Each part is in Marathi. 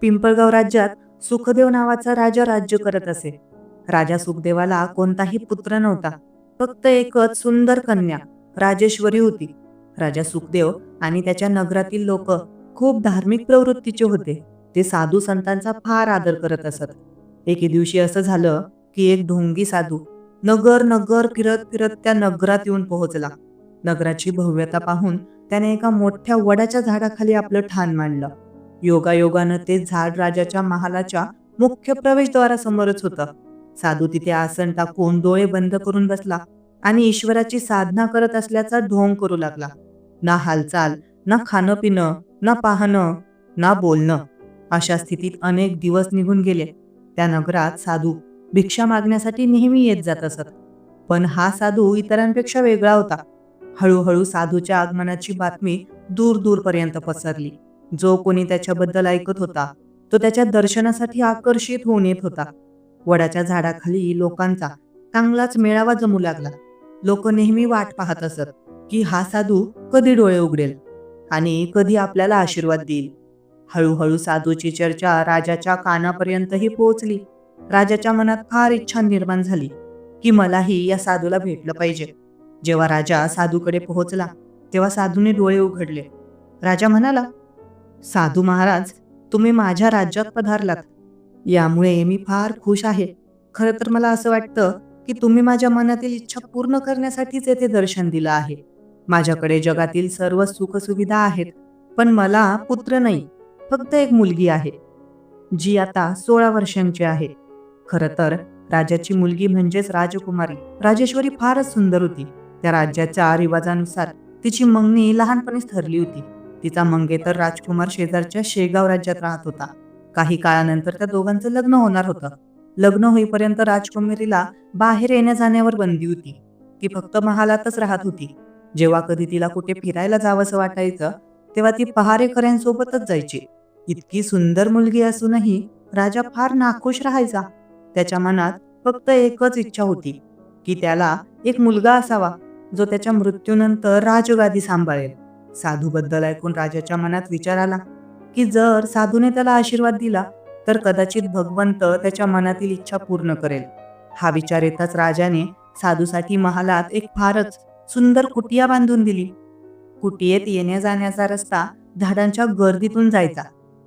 पिंपळगाव राज्यात सुखदेव नावाचा राजा राज्य करत असे. राजा सुखदेवाला कोणताही पुत्र नव्हता फक्त एकच सुंदर कन्या राजेश्वरी होती. राजा सुखदेव आणि त्याच्या नगरातील लोक खूप धार्मिक प्रवृत्तीचे होते ते साधू संतांचा फार आदर करत असत. एके दिवशी असं झालं की एक ढोंगी साधू नगर नगर फिरत फिरत त्या नगरात येऊन पोहोचला. नगराची भव्यता पाहून त्याने एका मोठ्या वडाच्या झाडाखाली आपलं ठाण मांडलं. योगायोगानं ते झाड राजाच्या महालाच्या मुख्य प्रवेशद्वारासमोरच होतं. साधू तिथे आसन टाकून डोळे बंद करून बसला आणि ईश्वराची साधना करत असल्याचा ढोंग करू लागला. ना हालचाल ना खाणं पिणं ना पाहणं ना बोलणं अशा स्थितीत अनेक दिवस निघून गेले. त्या नगरात साधू भिक्षा मागण्यासाठी नेहमी येत जात असत. पण हा साधू इतरांपेक्षा वेगळा होता. हळूहळू साधूच्या आगमनाची बातमी दूर दूरपर्यंत पसरली. जो कोणी त्याच्याबद्दल ऐकत होता तो त्याच्या दर्शनासाठी आकर्षित होऊन येत होता. वडाच्या झाडाखाली लोकांचा चांगलाच मेळावा जमू लागला. लोक नेहमी वाट पाहत असत की हा साधू कधी डोळे उघडेल आणि कधी आपल्याला आशीर्वाद देईल. हळूहळू साधूची चर्चा राजाच्या कानापर्यंतही पोहोचली. राजाच्या मनात फार इच्छा निर्माण झाली की मलाही या साधूला भेटलं पाहिजे. जेव्हा राजा साधूकडे पोहोचला तेव्हा साधूने डोळे उघडले. राजा म्हणाला साधू महाराज तुम्ही माझ्या राज्यात पधारलात. यामुळे मी फार खुश आहे. खरं तर मला असं वाटतं की तुम्ही माझ्या मनातील इच्छा पूर्ण करण्यासाठीच येथे दर्शन दिलं आहे. माझ्याकडे जगातील सर्व सुखसुविधा आहेत पण मला पुत्र नाही फक्त एक मुलगी आहे जी आता सोळा वर्षांची आहे. खरं तर राजाची मुलगी म्हणजेच राजकुमारी. राजेश्वरी फारच सुंदर होती. त्या राज्याच्या रिवाजानुसार तिची मंगणी लहानपणीच ठरली होती. तिचा मंगेतर राजकुमार शेजारच्या शेगाव राज्यात राहत होता. काही काळानंतर त्या दोघांचं लग्न होणार होतं. लग्न होईपर्यंत राजकुमारीला बाहेर येण्या जाण्यावर बंदी होती. ती फक्त महालातच राहत होती. जेव्हा कधी तिला कुठे फिरायला जावंसं वाटायचं तेव्हा ती पहारेकऱ्यांसोबतच जायची. इतकी सुंदर मुलगी असूनही राजा फार नाखुश राहायचा. त्याच्या मनात फक्त एकच इच्छा होती की त्याला एक मुलगा असावा जो त्याच्या मृत्यूनंतर राजगादी सांभाळेल. साधूबद्दल ऐकून राजाच्या मनात विचार आला की जर साधूने त्याला आशीर्वाद दिला तर कदाचित भगवंत त्याच्या मनातील इच्छा पूर्ण करेल. हा विचार येताच राजाने साधूसाठी महालात एक फारच सुंदर कुटिया बांधून दिली. कुटियेत येण्या जाण्याचा रस्ता झाडांच्या गर्दीतून जायचा.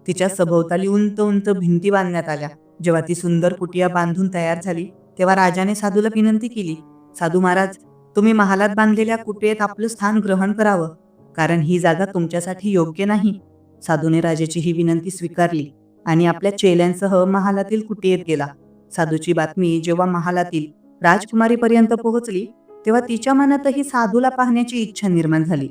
तिच्या सभोवताली उंच उंच भिंती बांधण्यात आल्या. जेव्हा ती सुंदर कुटिया बांधून तयार झाली तेव्हा राजाने साधूला विनंती केली साधू महाराज तुम्ही महालात बांधलेल्या कुटियेत आपलं स्थान ग्रहण करावं. कारण ही जागा तुमच्यासाठी योग्य नाही. साधूने राजाची ही विनंती स्वीकारली आणि आपल्या चेल्यांसह महालातील कुटीयेत गेला. साधूची बातमी जेव्हा महालातील राजकुमारीपर्यंत पोहोचली तेव्हा तिच्या मनातही साधूला पाहण्याची इच्छा निर्माण झाली.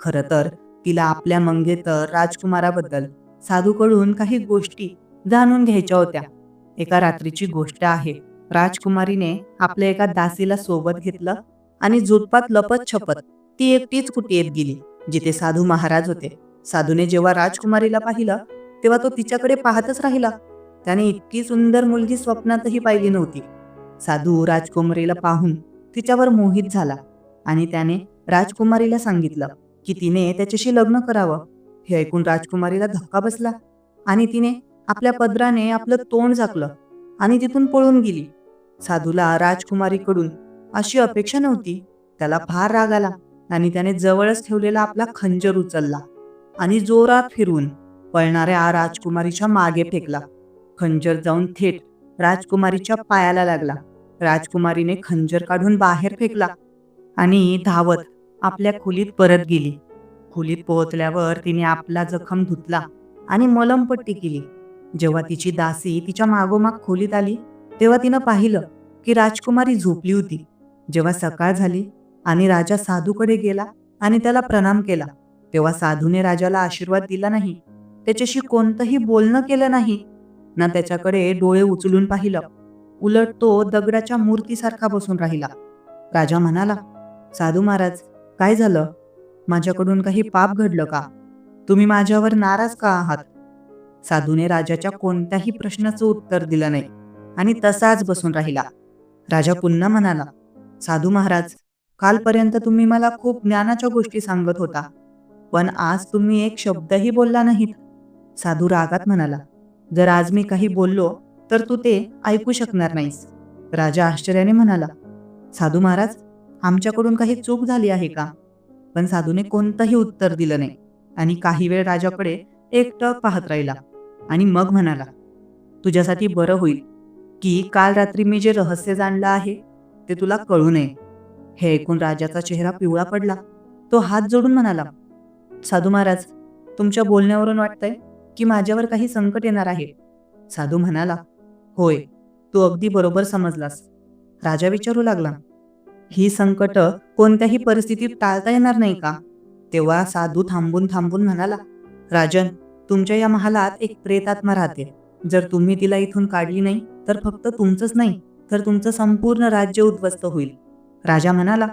खरं तर तिला आपल्या मंगेतर राजकुमाराबद्दल साधूकडून काही गोष्टी जाणून घ्यायच्या होत्या. एका रात्रीची गोष्ट आहे. राजकुमारीने आपल्या एका दासीला सोबत घेतलं आणि झुटपात लपत छपत ती एकटीच कुटीयेत गेली. जिथे साधू महाराज होते. साधूने जेव्हा राजकुमारीला पाहिलं तेव्हा तो तिच्याकडे पाहतच राहिला. त्याने इतकी सुंदर मुलगी स्वप्नातही पाहिली नव्हती. साधू राजकुमारीला पाहून तिच्यावर मोहित झाला आणि त्याने राजकुमारीला सांगितलं की तिने त्याच्याशी लग्न करावं. हे ऐकून राजकुमारीला धक्का बसला आणि तिने आपल्या पदराने आपलं तोंड झाकलं आणि तिथून पळून गेली. साधूला राजकुमारीकडून अशी अपेक्षा नव्हती. त्याला फार राग आला. आणि त्याने जवळच ठेवलेला आपला खंजर उचलला आणि जोरात फिरून पळणाऱ्या राजकुमारीच्या मागे फेकला. खंजर जाऊन थेट राजकुमारीच्या पायाला लागला. राजकुमारीने खंजर काढून बाहेर फेकला आणि धावत आपल्या खोलीत परत गेली. खोलीत पोहोचल्यावर तिने आपला जखम धुतला आणि मलमपट्टी केली. जेव्हा तिची दासी तिच्या मागोमाग खोलीत आली तेव्हा तिनं पाहिलं की राजकुमारी झोपली होती. जेव्हा सकाळ झाली आणि राजा साधूकडे गेला आणि त्याला प्रणाम केला. तेव्हा साधूने राजाला आशीर्वाद दिला नाही. त्याच्याशी कोणतंही बोलणं केलं नाही. ना त्याच्याकडे डोळे उचलून पाहिलं. उलट तो दगडाच्या मूर्तीसारखा बसून राहिला. राजा म्हणाला साधू महाराज काय झालं? माझ्याकडून काही पाप घडलं का? तुम्ही माझ्यावर नाराज का आहात? साधूने राजाच्या कोणत्याही प्रश्नाचं उत्तर दिलं नाही आणि तसाच बसून राहिला. राजा पुन्हा म्हणाला साधू महाराज कालपर्यंत तुम्ही मला खूप ज्ञानाच्या गोष्टी सांगत होता. पण आज तुम्ही एक शब्दही बोलला नाहीत. साधू रागात म्हणाला जर आज मी काही बोललो तर तू ते ऐकू शकणार नाहीस. राजा आश्चर्याने म्हणाला साधू महाराज आमच्याकडून काही चूक झाली आहे का? पण साधूने कोणतंही उत्तर दिलं नाही आणि काही वेळ राजाकडे एकटक पाहत राहिला आणि मग म्हणाला तुझ्यासाठी बरं होईल की काल रात्री मी जे रहस्य जाणलं आहे ते तुला कळू नये. हे ऐकून राजाचा चेहरा पिवळा पडला. तो हात जोडून म्हणाला साधू महाराज तुमच्या बोलण्यावरून वाटतंय की माझ्यावर काही संकट येणार आहे. साधू म्हणाला होय तू अगदी बरोबर समजलास. राजा विचारू लागला ही संकट कोणत्याही परिस्थितीत टाळता येणार नाही का? तेव्हा साधू थांबून थांबून म्हणाला राजन तुमच्या या महालात एक प्रेतात्मा राहते. जर तुम्ही तिला इथून काढली नाही तर फक्त तुमचंच नाही तर तुमचं संपूर्ण राज्य उद्ध्वस्त होईल. राजा म्हणाला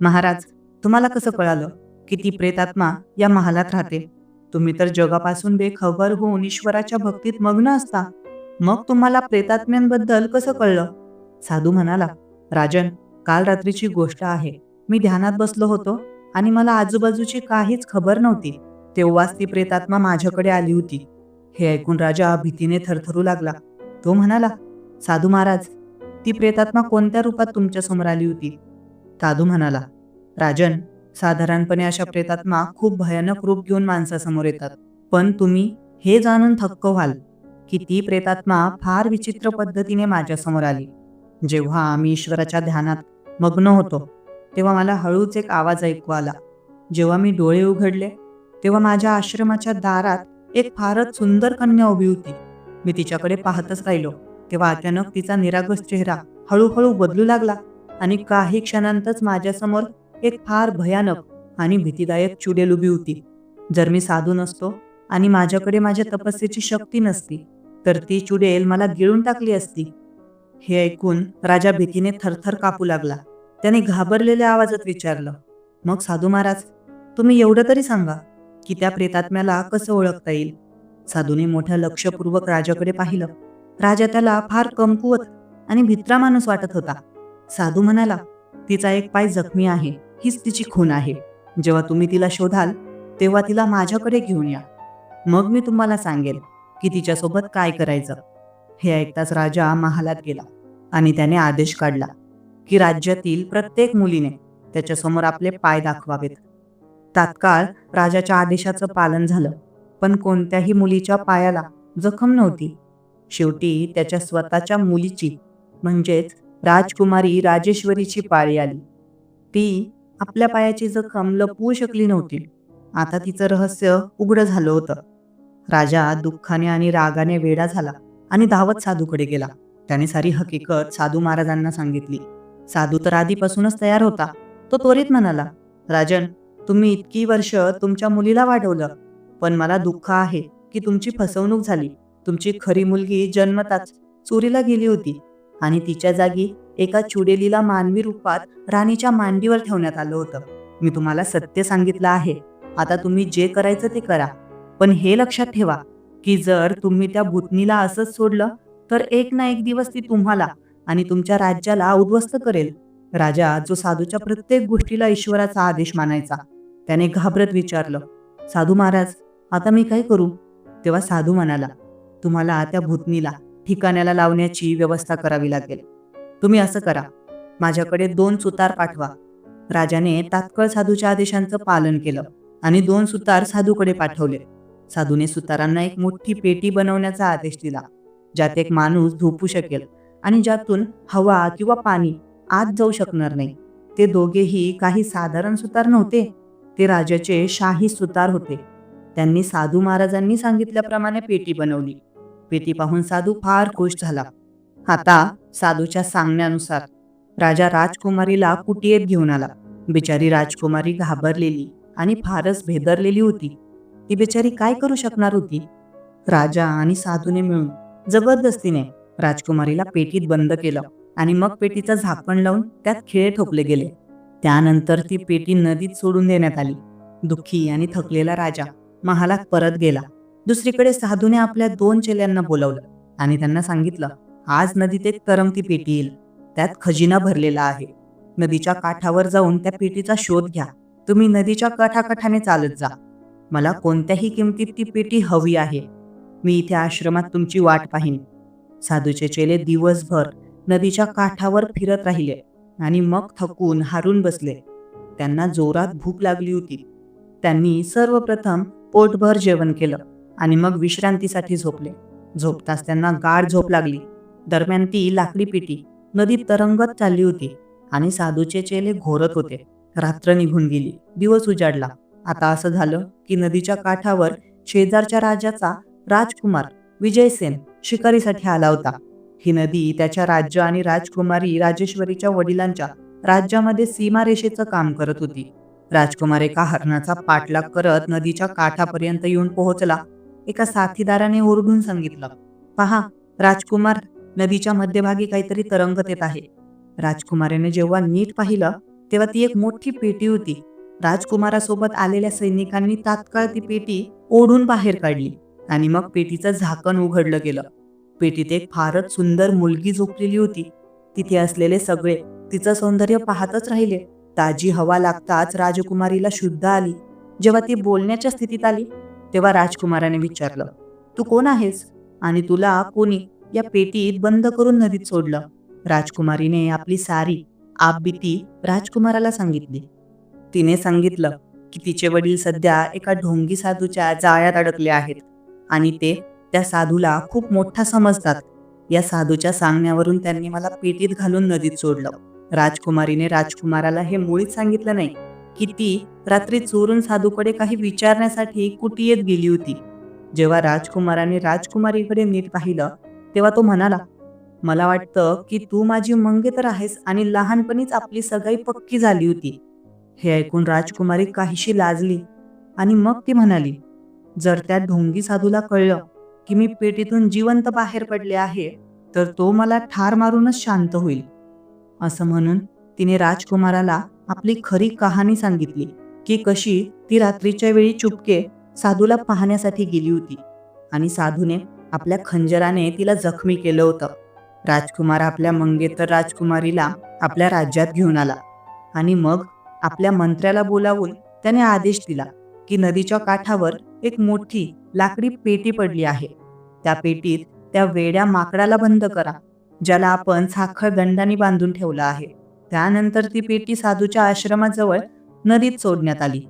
महाराज तुम्हाला कसं कळालं की ती प्रेतात्मा या महालात राहते? तुम्ही तर जगापासून बेखबर होऊन ईश्वराच्या भक्तीत मग्न असता. मग तुम्हाला प्रेतात्म्यांबद्दल कसं कळलं? साधू म्हणाला राजन काल रात्रीची गोष्ट आहे. मी ध्यानात बसलो होतो आणि मला आजूबाजूची काहीच खबर नव्हती. तेव्हाच ती प्रेतात्मा माझ्याकडे आली होती. हे ऐकून राजा भीतीने थरथरू लागला. तो म्हणाला साधू महाराज ती प्रेतात्मा कोणत्या रूपात तुमच्यासमोर आली होती? साधू म्हणाला राजन साधारणपणे अशा प्रेतात्मा खूप भयानक रूप घेऊन माणसासमोर येतात. पण तुम्ही हे जाणून थक्क व्हाल की ती प्रेतात्मा फार विचित्र पद्धतीने माझ्यासमोर आली. जेव्हा आम्ही ईश्वराच्या ध्यानात मग्न होतो तेव्हा मला हळूच एक आवाज ऐकू आला. जेव्हा मी डोळे उघडले तेव्हा माझ्या आश्रमाच्या दारात एक फारच सुंदर कन्या उभी होती. मी तिच्याकडे पाहतच राहिलो तेव्हा अचानक तिचा निरागस चेहरा हळूहळू बदलू लागला. आणि काही क्षणांतच माझ्यासमोर एक फार भयानक आणि भीतीदायक चुडेल उभी होती. जर मी साधू नसतो आणि माझ्याकडे माझ्या तपस्येची शक्ती नसती तर ती चुडेल मला गिळून टाकली असती. हे ऐकून राजा भीतीने थरथर कापू लागला. त्याने घाबरलेल्या आवाजात विचारलं मग साधू महाराज तुम्ही एवढं तरी सांगा की त्या प्रेतात्म्याला कसं ओळखता येईल? साधूने मोठ्या लक्षपूर्वक राजाकडे पाहिलं. राजा त्याला फार कमकुवत आणि भित्रा माणूस वाटत होता. साधू म्हणाला तिचा एक पाय जखमी आहे हीच तिची खून आहे. जेव्हा तुम्ही तिला शोधाल तेव्हा तिला माझ्याकडे घेऊन या. मग मी तुम्हाला सांगेल की तिच्यासोबत काय करायचं. हे ऐकताच राजा महालात गेला आणि त्याने आदेश काढला की राज्यातील प्रत्येक मुलीने त्याच्यासमोर आपले पाय दाखवावेत. तात्काळ राजाच्या आदेशाचं पालन झालं पण कोणत्याही मुलीच्या पायाला जखम नव्हती. शेवटी त्याच्या स्वतःच्या मुलीची म्हणजेच राजकुमारी राजेश्वरीची पाळी आली. ती आपल्या पायाची जखम लपवू शकली नव्हती. आता तिचं रहस्य उघड झालं होतं. राजा दुःखाने आणि रागाने वेडा झाला आणि धावत साधूकडे गेला. त्याने सारी हकीकत साधू महाराजांना सांगितली. साधू तर आधीपासूनच तयार होता. तो त्वरित म्हणाला राजन तुम्ही इतकी वर्ष तुमच्या मुलीला वाढवलं पण मला दुःख आहे की तुमची फसवणूक झाली. तुमची खरी मुलगी जन्मताच चोरीला गेली होती. आणि तिच्या जागी एका चुडेलीला मानवी रूपात राणीच्या मांडीवर ठेवण्यात आलं होतं. मी तुम्हाला सत्य सांगितलं आहे. आता तुम्ही जे करायचं ते करा. पण हे लक्षात ठेवा की जर तुम्ही त्या भूतनीला असंच सोडलं तर एक ना एक दिवस ती तुम्हाला आणि तुमच्या राज्याला उद्ध्वस्त करेल. राजा जो साधूच्या प्रत्येक गोष्टीला ईश्वराचा आदेश मानायचा त्याने घाबरत विचारलं साधू महाराज आता मी काय करू? तेव्हा साधू म्हणाला तुम्हाला त्या भूतनीला ठिकाण्याला लावण्याची व्यवस्था करावी लागेल. तुम्ही असं करा. माझ्याकडे दोन सुतार पाठवा. राजाने तात्काळ साधूच्या आदेशांचं पालन केलं आणि दोन सुतार साधूकडे पाठवले. साधूने सुतारांना एक मोठी पेटी बनवण्याचा आदेश दिला ज्यात एक माणूस झोपू शकेल आणि ज्यातून हवा किंवा पाणी आत जाऊ शकणार नाही. ते दोघेही काही साधारण सुतार नव्हते. ते राजाचे शाही सुतार होते. त्यांनी साधू महाराजांनी सांगितल्याप्रमाणे पेटी बनवली. पेटी पाहून साधू फार खुश झाला. आता साधूच्या सांगण्यानुसार राजा राजकुमारीला कुटियेत घेऊन आला. बिचारी राजकुमारी घाबरलेली आणि फारच भेदरलेली होती. ती बिचारी काय करू शकणार होती? राजा आणि साधूने मिळून जबरदस्तीने राजकुमारीला पेटीत बंद केलं आणि मग पेटीचं झाकण लावून त्यात खिळे ठोकले गेले. त्यानंतर ती पेटी नदीत सोडून देण्यात आली. दुःखी आणि थकलेला राजा महालात परत गेला. दुसरीकडे साधूने आपल्या दोन चेल्यांना बोलवलं आणि त्यांना सांगितलं आज नदीत एक तरंगती पेटी येईल. त्यात खजिना भरलेला आहे. नदीच्या काठावर जाऊन त्या पेटीचा शोध घ्या. तुम्ही नदीच्या काठाकाठाने चालत जा. मला कोणत्याही किमतीत ती पेटी हवी आहे. मी इथे आश्रमात तुमची वाट पाहीन. साधूचे चेले दिवसभर नदीच्या काठावर फिरत राहिले आणि मग थकून हारून बसले. त्यांना जोरात भूक लागली होती. त्यांनी सर्वप्रथम पोटभर जेवण केलं. आणि मग विश्रांतीसाठी झोपले. झोपताच त्यांना गाढ झोप लागली. दरम्यान ती लाकडी पिटी नदी तरंगत चालली होती आणि साधूचे चेले घोरत होते. रात्र निघून गेली. दिवस उजाडला. आता असं झालं की नदीच्या काठावर शेजारच्या राजाचा राजकुमार विजयसेन शिकारीसाठी आला होता. ही नदी त्याच्या राज्य आणि राजकुमारी राजेश्वरीच्या वडिलांच्या राज्यामध्ये सीमारेषेचं काम करत होती. राजकुमार एका हरणाचा पाठलाग करत नदीच्या काठापर्यंत येऊन पोहोचला एका साथीदाराने ओरडून सांगितलं पहा राजकुमार नदीच्या मध्यभागी काहीतरी तरंगत येत आहे. राजकुमारीने जेव्हा नीट पाहिलं तेव्हा ती एक मोठी पेटी होती. राजकुमारासोबत आलेल्या सैनिकांनी तात्काळ ती पेटी ओढून बाहेर काढली आणि मग पेटीचं झाकण उघडलं गेलं. पेटीत एक फारच सुंदर मुलगी झोपलेली होती. तिथे असलेले सगळे तिचं सौंदर्य पाहतच राहिले. ताजी हवा लागताच राजकुमारीला शुद्ध आली. जेव्हा ती बोलण्याच्या स्थितीत आली तेव्हा राजकुमाराने विचारलं तू कोण आहेस? आणि तुला कोणी या पेटीत बंद करून नदीत सोडलं? राजकुमारीने आपली सारी आपबीती राजकुमाराला सांगितली. तिने सांगितलं की तिचे वडील सध्या एका ढोंगी साधूच्या जाळ्यात अडकले आहेत आणि ते त्या साधूला खूप मोठा समजतात. या साधूच्या सांगण्यावरून त्यांनी मला पेटीत घालून नदीत सोडलं. राजकुमारीने राजकुमाराला हे मुळीच सांगितलं नाही. की ती रात्री चोरून साधूकडे काही विचारण्यासाठी कुटियेत गेली होती. जेव्हा राजकुमाराने राजकुमारीकडे नीट पाहिलं तेव्हा तो म्हणाला मला वाटतं की तू माझी मंगे तर आहेस आणि लहानपणीच आपली सगाई पक्की झाली होती. हे ऐकून राजकुमारी काहीशी लाजली आणि मग ती म्हणाली जर त्या ढोंगी साधूला कळलं की मी पेटीतून जिवंत बाहेर पडले आहे तर तो मला ठार मारूनच शांत होईल. असं म्हणून तिने राजकुमाराला आपली खरी कहाणी सांगितली की कशी ती रात्रीच्या वेळी चुपके साधूला पाहण्यासाठी गेली होती. आणि साधूने आपल्या खंजराने तिला जखमी केलं होतं. राजकुमार आपल्या मंगेतर राजकुमारीला आपल्या राज्यात घेऊन आला. आणि मग आपल्या मंत्र्याला बोलावून त्याने आदेश दिला की नदीच्या काठावर एक मोठी लाकडी पेटी पडली आहे. त्या पेटीत त्या वेड्या माकडाला बंद करा ज्याला आपण साखर दंडाने बांधून ठेवला आहे. त्यानंतर ती पेटी साधूच्या आश्रमाजवळ नदीत सोडण्यात आली.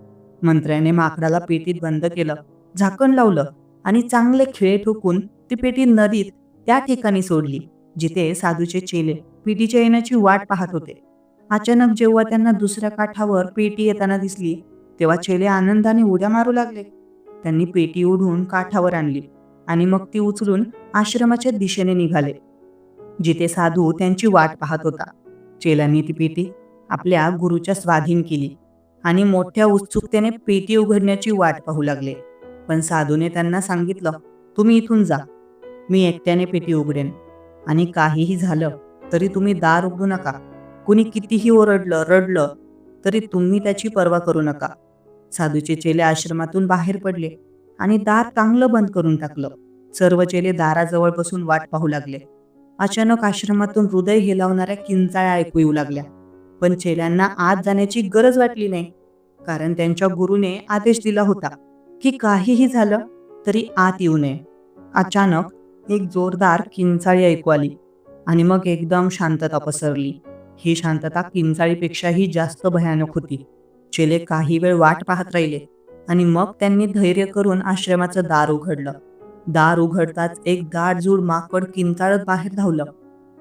मंत्र्याने माकडाला पेटीत बंद केलं झाकण लावलं आणि चांगले खिळे ठोकून ती पेटी नदीत त्या ठिकाणी सोडली जिथे साधूचे चेले पेटीच्या येण्याची वाट पाहत होते. अचानक जेव्हा त्यांना दुसऱ्या काठावर पेटी येताना दिसली तेव्हा चेले आनंदाने उड्या मारू लागले. त्यांनी पेटी ओढून काठावर आणली आणि मग ती उचलून आश्रमाच्या दिशेने निघाले जिथे साधू त्यांची वाट पाहत होता. चेलांनी ती पेटी आपल्या गुरुच्या स्वाधीन केली आणि मोठ्या उत्सुकतेने पेटी उघडण्याची वाट पाहू लागले. पण साधूने त्यांना सांगितलं तुम्ही इथून जा. मी एकट्याने पेटी उघडेन. आणि काहीही झालं तरी तुम्ही दार उघडू नका. कुणी कितीही ओरडलं रडलं तरी तुम्ही त्याची पर्वा करू नका. साधूचे चेले आश्रमातून बाहेर पडले आणि दार चांगलं बंद करून टाकलं. सर्व चेले दाराजवळ बसून वाट पाहू लागले. अचानक आश्रमातून हृदय हेलावणाऱ्या किंचाळ्या ऐकू येऊ लागल्या. पण चेल्यांना आत जाण्याची गरज वाटली नाही. कारण त्यांच्या गुरुने आदेश दिला होता की काहीही झालं तरी आत येऊ नये. अचानक एक जोरदार किंचाळी ऐकू आली आणि मग एकदम शांतता पसरली. ही शांतता किंचाळीपेक्षाही जास्त भयानक होती. चेले काही वेळ वाट पाहत राहिले आणि मग त्यांनी धैर्य करून आश्रमाचं दार उघडलं. दार उघडताच एक गाढजूड माकड किंचाळत बाहेर धावलं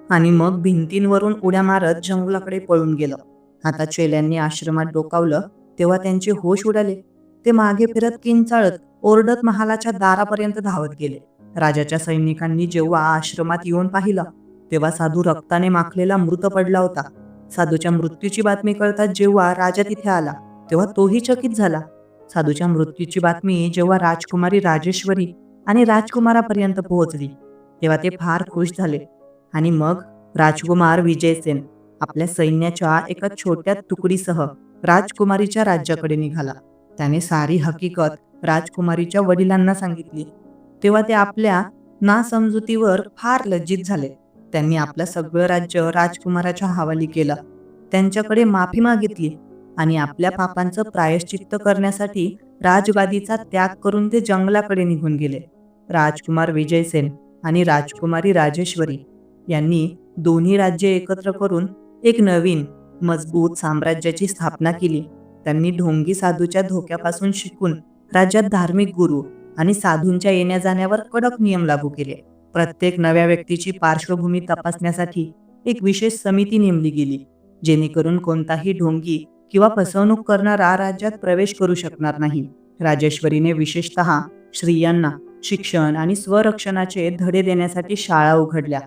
आणि मग भिंतींवरून उड्या मारत जंगलाकडे पळून गेलं. आता चेल्यांनी आश्रमात डोकावलं तेव्हा त्यांचे होश उडाले. ते मागे फिरत किंचाळत ओरडत महालाच्या दारापर्यंत धावत गेले. राजाच्या सैनिकांनी जेव्हा आश्रमात येऊन पाहिलं तेव्हा साधू रक्ताने माखलेला मृत पडला होता. साधूच्या मृत्यूची बातमी कळताच जेव्हा राजा तिथे आला तेव्हा तोही चकित झाला. साधूच्या मृत्यूची बातमी जेव्हा राजकुमारी राजेश्वरी आणि राजकुमारापर्यंत पोहोचली. तेव्हा ते फार खुश झाले. आणि मग राजकुमार विजयसेन आपल्या सैन्याच्या एका छोट्या तुकडीसह राजकुमारीच्या राज्याकडे निघाला. त्याने सारी हकीकत राजकुमारीच्या वडिलांना सांगितली. तेव्हा ते आपल्या नासमजुतीवर फार लज्जित झाले. त्यांनी आपलं सगळं राज्य राजकुमाराच्या हवाली केलं. त्यांच्याकडे माफी मागितली आणि आपल्या पापांचं प्रायश्चित्त करण्यासाठी राजगादीचा त्याग करून ते जंगलाकडे निघून गेले. राजकुमार विजयसेन आणि राजकुमारी राजेश्वरी यांनी दोन्ही राज्ये एकत्र करून एक नवीन मजबूत साम्राज्याची स्थापना केली. त्यांनी ढोंगी साधूच्या धोक्यापासून शिकून राज्यात धार्मिक गुरु आणि साधूंच्या येण्या जाण्यावर कडक नियम लागू केले. प्रत्येक नव्या व्यक्तीची पार्श्वभूमी तपासण्यासाठी एक विशेष समिती नेमली गेली जेणेकरून कोणताही ढोंगी किंवा फसवणूक करणारा राज्यात प्रवेश करू शकणार नाही. राजेश्वरीने विशेषतः स्त्रियांना शिक्षण आणि स्वरक्षणाचे धडे देण्यासाठी शाळा उघडल्या.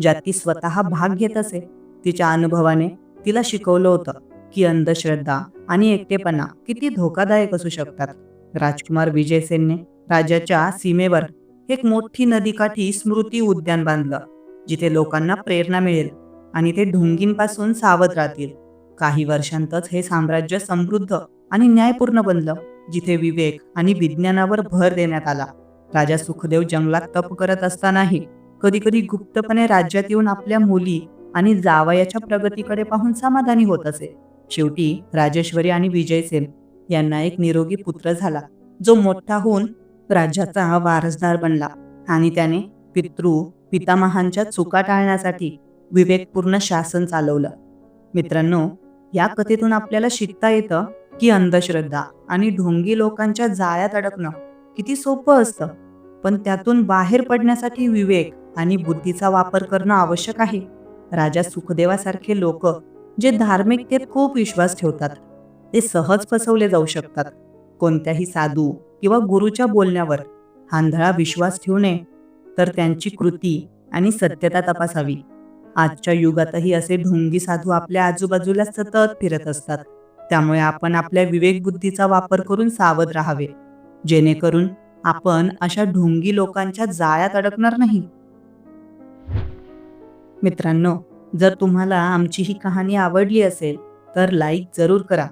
ज्यात ती स्वतः भाग घेत असे. तिच्या अनुभवाने तिला शिकवलं होतं की अंधश्रद्धा आणि एकटेपणा किती धोकादायक असू शकतात. राजकुमार विजयसेनने राज्याच्या सीमेवर एक मोठी नदीकाठी स्मृती उद्यान बांधलं जिथे लोकांना प्रेरणा मिळेल आणि ते ढोंगींपासून सावध राहतील. काही वर्षांतच हे साम्राज्य समृद्ध आणि न्यायपूर्ण बनलं जिथे विवेक आणि विज्ञानावर भर देण्यात आला. राजा सुखदेव जंगलात तप करत असतानाही कधी कधी गुप्तपणे राज्यात येऊन आपल्या मुली आणि जावयाच्या प्रगतीकडे पाहून समाधानी होत असे. शेवटी राजेश्वरी आणि विजयसेन यांना एक निरोगी पुत्र झाला जो मोठा होऊन राज्याचा वारसदार बनला आणि त्याने पितृ पितामहांच्या चुका टाळण्यासाठी विवेकपूर्ण शासन चालवलं. मित्रांनो या कथेतून आपल्याला शिकता येतं की अंधश्रद्धा आणि ढोंगी लोकांच्या जाळ्यात अडकणं किती सोपं असतं. पण त्यातून बाहेर पडण्यासाठी विवेक आणि बुद्धीचा वापर करणं आवश्यक आहे. राजा सुखदेवासारखे लोक जे धार्मिकतेत खूप विश्वास ठेवतात ते सहज फसवले जाऊ शकतात. कोणत्याही साधू किंवा गुरुच्या बोलण्यावर आंधळा विश्वास ठेवू नये तर त्यांची कृती आणि सत्यता तपासावी. आजच्या युगातही असे ढोंगी साधू आपल्या आजूबाजूला सतत फिरत असतात. त्यामुळे आपण आपल्या विवेकबुद्धीचा वापर करून सावध राहावे. जेणेकरून आपण अशा ढोंगी लोकांच्या जाळ्यात अडकणार नाही. मित्रांनो जर तुम्हाला आमची ही कहाणी आवडली असेल तर लाईक जरूर करा.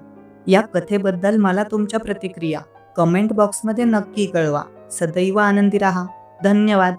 या कथेबद्दल मला तुमच्या प्रतिक्रिया कमेंट बॉक्समध्ये नक्की कळवा. सदैव आनंदी राहा. धन्यवाद.